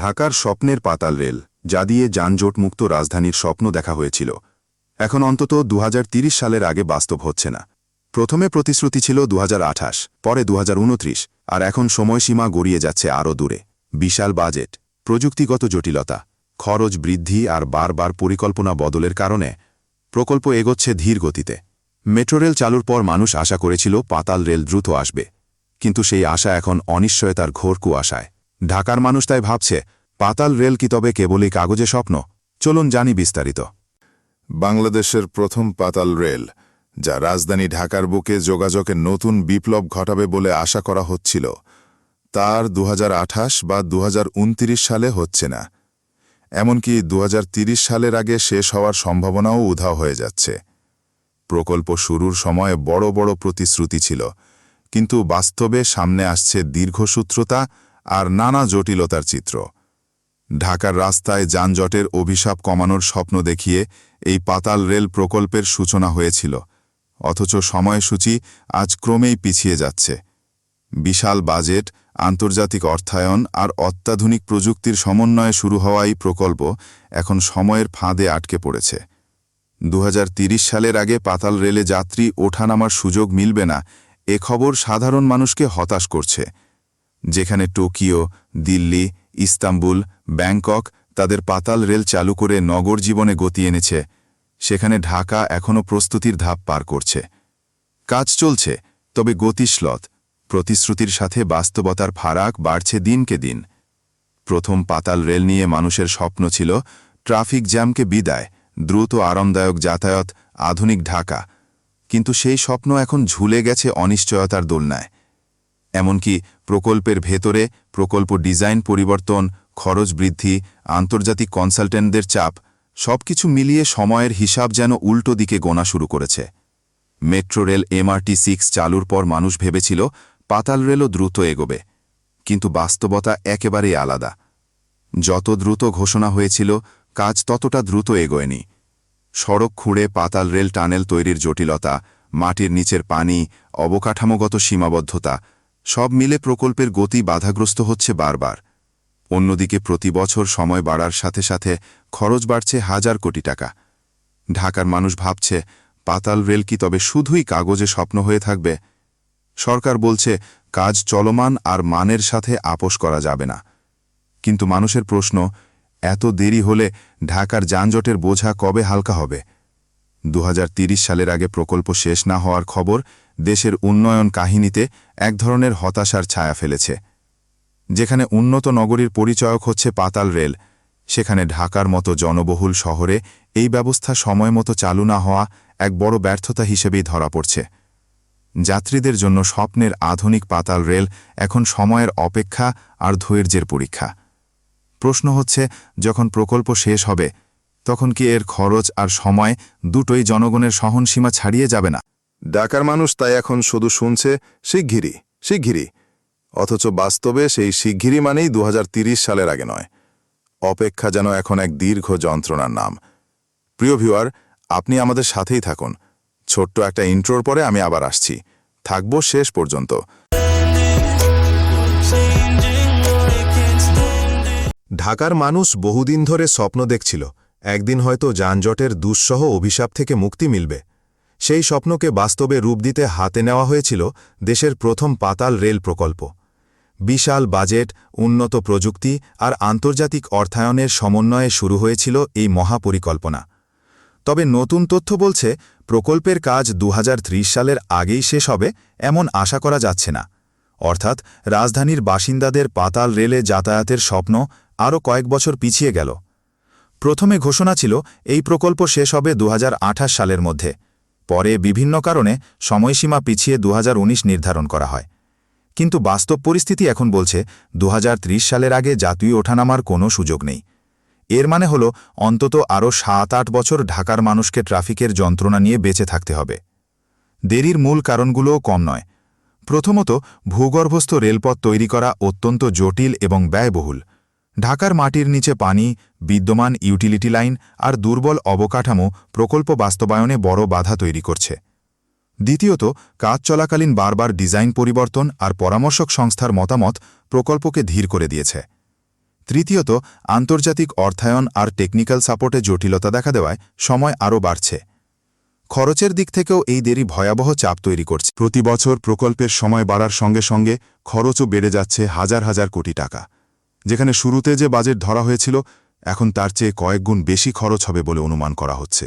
ঢাকার স্বপ্নের পাতাল রেল, যা দিয়ে যানজটমুক্ত রাজধানীর স্বপ্ন দেখা হয়েছিল। এখন অন্তত দু সালের আগে বাস্তব হচ্ছে না। প্রথমে প্রতিশ্রুতি ছিল দু হাজার আঠাশ, পরে দুহাজার উনত্রিশ, আর এখন সময়সীমা গড়িয়ে যাচ্ছে আরও দূরে। বিশাল বাজেট, প্রযুক্তিগত জটিলতা, খরচ বৃদ্ধি আর বারবার পরিকল্পনা বদলের কারণে প্রকল্প এগোচ্ছে ধীর গতিতে। মেট্রো রেল চালুর পর মানুষ আশা করেছিল পাতাল রেল দ্রুত আসবে, কিন্তু সেই আশা এখন অনিশ্চয়তার ঘোর কুয়াশায়। ঢাকার মানুষ তাই ভাবছে, পাতাল রেল কি তবে কেবলই কাগজে স্বপ্ন? চলুন জানি বিস্তারিত। বাংলাদেশের প্রথম পাতাল রেল, যা রাজধানী ঢাকার বুকে যোগাযোগের নতুন বিপ্লব ঘটাবে বলে আশা করা হচ্ছিল, তার দুহাজার আঠাশ বা দুহাজার উনত্রিশ সালে হচ্ছে না। এমনকি দু সালের আগে শেষ হওয়ার সম্ভাবনাও উধাও হয়ে যাচ্ছে। প্রকল্প শুরুর সময় বড় বড় প্রতিশ্রুতি ছিল, কিন্তু বাস্তবে সামনে আসছে দীর্ঘসূত্রতা আর নানা জটিলতার চিত্র। ঢাকার রাস্তায় যানজটের অভিশাপ কমানোর স্বপ্ন দেখিয়ে এই পাতাল রেল প্রকল্পের সূচনা হয়েছিল। অথচ সময়সূচি আজ ক্রমেই পিছিয়ে যাচ্ছে। বিশাল বাজেট, আন্তর্জাতিক অর্থায়ন আর অত্যাধুনিক প্রযুক্তির সমন্বয়ে শুরু হওয়া এই প্রকল্প এখন সময়ের ফাঁদে আটকে পড়েছে। দু সালের আগে পাতাল রেলে যাত্রী ওঠানামার সুযোগ মিলবে না, এ খবর সাধারণ মানুষকে হতাশ করছে। যেখানে টোকিও, দিল্লি, ইস্তাম্বুল, ব্যাংকক তাদের পাতাল রেল চালু করে নগর জীবনে গতি এনেছে। সেখানে ঢাকা এখনও প্রস্তুতির ধাপ পার করছে। কাজ চলছে, তবে গতিশ্লথ প্রতিশ্রুতির সাথে বাস্তবতার ফারাক বাড়ছে দিনকে দিন। প্রথম পাতাল রেল নিয়ে মানুষের স্বপ্ন ছিল, ট্রাফিক জ্যামকে বিদায়, দ্রুত আরামদায়ক যাতায়াত, আধুনিক ঢাকা। কিন্তু সেই স্বপ্ন এখন ঝুলে গেছে অনিশ্চয়তার দোলনায়। এমনকি প্রকল্পের ভেতরে প্রকল্প ডিজাইন পরিবর্তন, খরচ বৃদ্ধি, আন্তর্জাতিক কনসালটেন্টদের চাপ, সবকিছু মিলিয়ে সময়ের হিসাব যেন উল্টো দিকে গোনা শুরু করেছে। মেট্রো রেল এমআরটি সিক্স চালুর পর মানুষ ভেবেছিল পাতাল রেলও দ্রুত এগোবে, কিন্তু বাস্তবতা একেবারেই আলাদা। যত দ্রুত ঘোষণা হয়েছিল, কাজ ততটা দ্রুত এগোয়নি। সড়ক খুঁড়ে পাতাল রেল টানেল তৈরির জটিলতা, মাটির নিচের পানি, অবকাঠামোগত সীমাবদ্ধতা সব মিলে প্রকল্পের গতি বাধাগ্রস্ত হচ্ছে বারবার। অন্যদিকে প্রতি বছর সময় বাড়ার সাথে সাথে খরচ বাড়ছে হাজার কোটি টাকা। ঢাকার মানুষ ভাবছে, পাতাল রেল কি তবে শুধুই কাগজে স্বপ্ন হয়ে থাকবে? সরকার বলছে, কাজ চলমান আর মানের সাথে আপোষ করা যাবে না। কিন্তু মানুষের প্রশ্ন, এত দেরি হলে ঢাকার যানজটের বোঝা কবে হালকা হবে? দু সালের আগে প্রকল্প শেষ না হওয়ার খবর দেশের উন্নয়ন কাহিনীতে এক ধরনের হতাশার ছায়া ফেলেছে। যেখানে উন্নত নগরীর পরিচয়ক হচ্ছে পাতাল রেল, সেখানে ঢাকার মতো জনবহুল শহরে এই ব্যবস্থা সময় মতো চালু না হওয়া এক বড় ব্যর্থতা হিসেবেই ধরা পড়ছে। যাত্রীদের জন্য স্বপ্নের আধুনিক পাতাল রেল এখন সময়ের অপেক্ষা আর ধৈর্যের পরীক্ষা। প্রশ্ন হচ্ছে, যখন প্রকল্প শেষ হবে, তখন কি এর খরচ আর সময় দুটোই জনগণের সহনসীমা ছাড়িয়ে যাবে না? ঢাকার মানুষ তাই এখন শুধু শুনছে শিগগিরই শিগগিরই। অথচ বাস্তবে সেই শিগগিরই মানেই দু সালের আগে নয়। অপেক্ষা যেন এখন এক দীর্ঘ যন্ত্রণার নাম। প্রিয় ভিউয়ার, আপনি আমাদের সাথেই থাকুন। ছোট্ট একটা ইন্ট্রোর পরে আমি আবার আসছি। থাকব শেষ পর্যন্ত। ঢাকার মানুষ বহুদিন ধরে স্বপ্ন দেখছিল, একদিন হয়তো যানজটের দুঃসহ অভিশাপ থেকে মুক্তি মিলবে। সেই স্বপ্নকে বাস্তবে রূপ দিতে হাতে নেওয়া হয়েছিল দেশের প্রথম পাতাল রেল প্রকল্প। বিশাল বাজেট, উন্নত প্রযুক্তি আর আন্তর্জাতিক অর্থায়নের সমন্বয়ে শুরু হয়েছিল এই মহাপরিকল্পনা। তবে নতুন তথ্য বলছে, প্রকল্পের কাজ দুহাজার ত্রিশ সালের আগেই শেষ হবে এমন আশা করা যাচ্ছে না। অর্থাৎ রাজধানীর বাসিন্দাদের পাতাল রেলে যাতায়াতের স্বপ্ন আরও কয়েক বছর পিছিয়ে গেল। প্রথমে ঘোষণা ছিল, এই প্রকল্প শেষ হবে দু হাজার আঠাশ সালের মধ্যে। পরে বিভিন্ন কারণে সময়সীমা পিছিয়ে দুহাজার উনিশ নির্ধারণ করা হয়। কিন্তু বাস্তব পরিস্থিতি এখন বলছে, দুহাজার ত্রিশ সালের আগে জাতীয় ওঠানামার কোনো সুযোগ নেই। এর মানে হল, অন্তত আরও সাত আট বছর ঢাকার মানুষকে ট্রাফিকের যন্ত্রণা নিয়ে বেঁচে থাকতে হবে। দেরির মূল কারণগুলোও কম নয়। প্রথমত, ভূগর্ভস্থ রেলপথ তৈরি করা অত্যন্ত জটিল এবং ব্যয়বহুল। ঢাকার মাটির নিচে পানি, বিদ্যমান ইউটিলিটি লাইন আর দুর্বল অবকাঠামো প্রকল্প বাস্তবায়নে বড় বাধা তৈরি করছে। দ্বিতীয়ত, কাজ চলাকালীন বারবার ডিজাইন পরিবর্তন আর পরামর্শক সংস্থার মতামত প্রকল্পকে ধীর করে দিয়েছে। তৃতীয়ত, আন্তর্জাতিক অর্থায়ন আর টেকনিক্যাল সাপোর্টে জটিলতা দেখা দেওয়ায় সময় আরও বাড়ছে। খরচের দিক থেকেও এই দেরি ভয়াবহ চাপ তৈরি করছে। প্রতি বছর প্রকল্পের সময় বাড়ার সঙ্গে সঙ্গে খরচও বেড়ে যাচ্ছে হাজার হাজার কোটি টাকা। যেখানে শুরুতে যে বাজেট ধরা হয়েছিল, এখন তার চেয়ে কয়েক গুণ বেশি খরচ হবে বলে অনুমান করা হচ্ছে।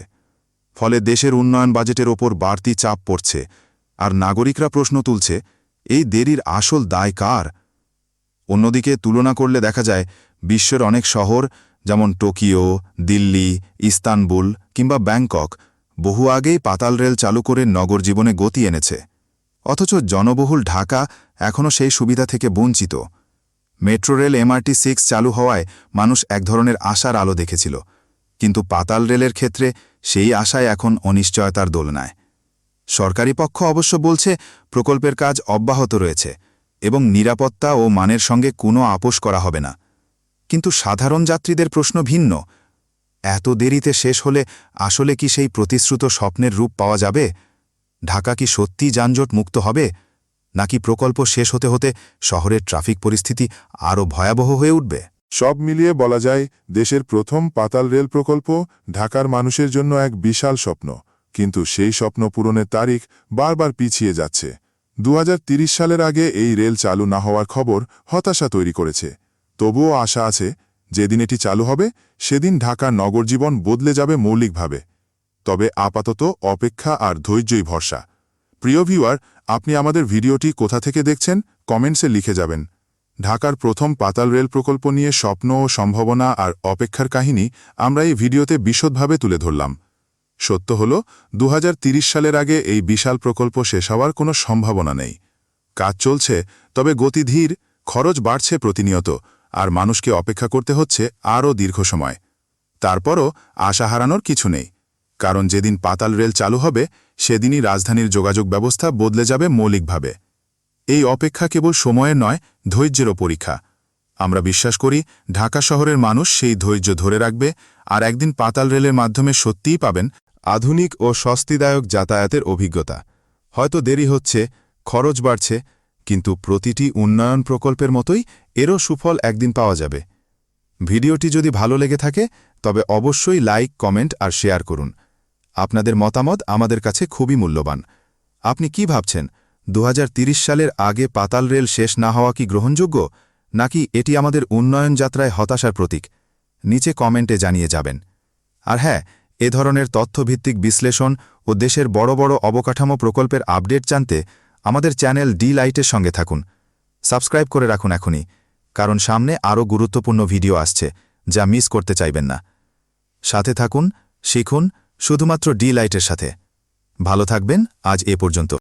ফলে দেশের উন্নয়ন বাজেটের ওপর বাড়তি চাপ পড়ছে, আর নাগরিকরা প্রশ্ন তুলছে, এই দেরির আসল দায় কার? অন্যদিকে তুলনা করলে দেখা যায়, বিশ্বের অনেক শহর, যেমন টোকিও, দিল্লি, ইস্তানবুল কিংবা ব্যাংকক, বহু আগেই পাতাল রেল চালু করে নগর জীবনে গতি এনেছে। অথচ জনবহুল ঢাকা এখনও সেই সুবিধা থেকে বঞ্চিত। মেট্রো রেল এমআরটি সিক্স চালু হওয়ায় মানুষ এক ধরনের আশার আলো দেখেছিল। কিন্তু পাতাল রেলের ক্ষেত্রে সেই আশায় এখন অনিশ্চয়তার দোলনায়। সরকারি পক্ষ অবশ্য বলছে, প্রকল্পের কাজ অব্যাহত রয়েছে এবং নিরাপত্তা ও মানের সঙ্গে কোনো আপোষ করা হবে না। কিন্তু সাধারণ যাত্রীদের প্রশ্ন ভিন্ন। এত দেরিতে শেষ হলে আসলে কি সেই প্রতিশ্রুত স্বপ্নের রূপ পাওয়া যাবে? ঢাকা কি সত্যি যানজট মুক্ত হবে? নাকি প্রকল্প শেষ হতে হতে শহরের ট্রাফিক পরিস্থিতি আরও ভয়াবহ হয়ে উঠবে? সব মিলিয়ে বলা যায়, দেশের প্রথম পাতাল রেল প্রকল্প ঢাকার মানুষের জন্য এক বিশাল স্বপ্ন। কিন্তু সেই স্বপ্ন পূরণের তারিখ বারবার পিছিয়ে যাচ্ছে। দু সালের আগে এই রেল চালু না হওয়ার খবর হতাশা তৈরি করেছে। তবুও আশা আছে, যেদিন এটি চালু হবে, সেদিন ঢাকার নগর জীবন বদলে যাবে মৌলিকভাবে। তবে আপাতত অপেক্ষা আর ধৈর্যই ভরসা। প্রিয় ভিউয়ার আপনি আমাদের ভিডিওটি কোথা থেকে দেখছেন, কমেন্টসে লিখে যাবেন। ঢাকার প্রথম পাতাল রেল প্রকল্প নিয়ে স্বপ্ন ও সম্ভাবনা আর অপেক্ষার কাহিনী আমরা এই ভিডিওতে বিশদভাবে তুলে ধরলাম। সত্য হল দু সালের আগে এই বিশাল প্রকল্প শেষ হওয়ার কোনো সম্ভাবনা নেই। কাজ চলছে, তবে গতি ধীর, খরচ বাড়ছে প্রতিনিয়ত, আর মানুষকে অপেক্ষা করতে হচ্ছে আরও দীর্ঘ সময়। তারপরও আশা হারানোর কিছু নেই। কারণ যেদিন পাতাল রেল চালু হবে, সেদিনই রাজধানীর যোগাযোগ ব্যবস্থা বদলে যাবে মৌলিকভাবে। এই অপেক্ষা কেবল সময়ের নয়, ধৈর্যেরও পরীক্ষা। আমরা বিশ্বাস করি, ঢাকা শহরের মানুষ সেই ধৈর্য ধরে রাখবে, আর একদিন পাতাল রেলের মাধ্যমে সত্যিই পাবেন আধুনিক ও স্বস্তিদায়ক যাতায়াতের অভিজ্ঞতা। হয়তো দেরি হচ্ছে, খরচ বাড়ছে, কিন্তু প্রতিটি উন্নয়ন প্রকল্পের মতোই এরও সুফল একদিন পাওয়া যাবে। ভিডিওটি যদি ভালো লেগে থাকে, তবে অবশ্যই লাইক, কমেন্ট আর শেয়ার করুন। আপনাদের মতামত আমাদের কাছে খুবই মূল্যবান। আপনি কি ভাবছেন দু সালের আগে পাতাল রেল শেষ না হওয়া কি গ্রহণযোগ্য, নাকি এটি আমাদের উন্নয়ন যাত্রায় হতাশার প্রতীক? নিচে কমেন্টে জানিয়ে যাবেন। আর হ্যাঁ এ ধরনের তথ্যভিত্তিক বিশ্লেষণ ও দেশের বড় বড় অবকাঠামো প্রকল্পের আপডেট জানতে আমাদের চ্যানেল ডি লাইটের সঙ্গে থাকুন। সাবস্ক্রাইব করে রাখুন এখনই, কারণ সামনে আরও গুরুত্বপূর্ণ ভিডিও আসছে, যা মিস করতে চাইবেন না। সাথে থাকুন, শিখুন শুধুমাত্র ডি লাইটের সাথে। ভালো থাকবেন আজ এ পর্যন্ত।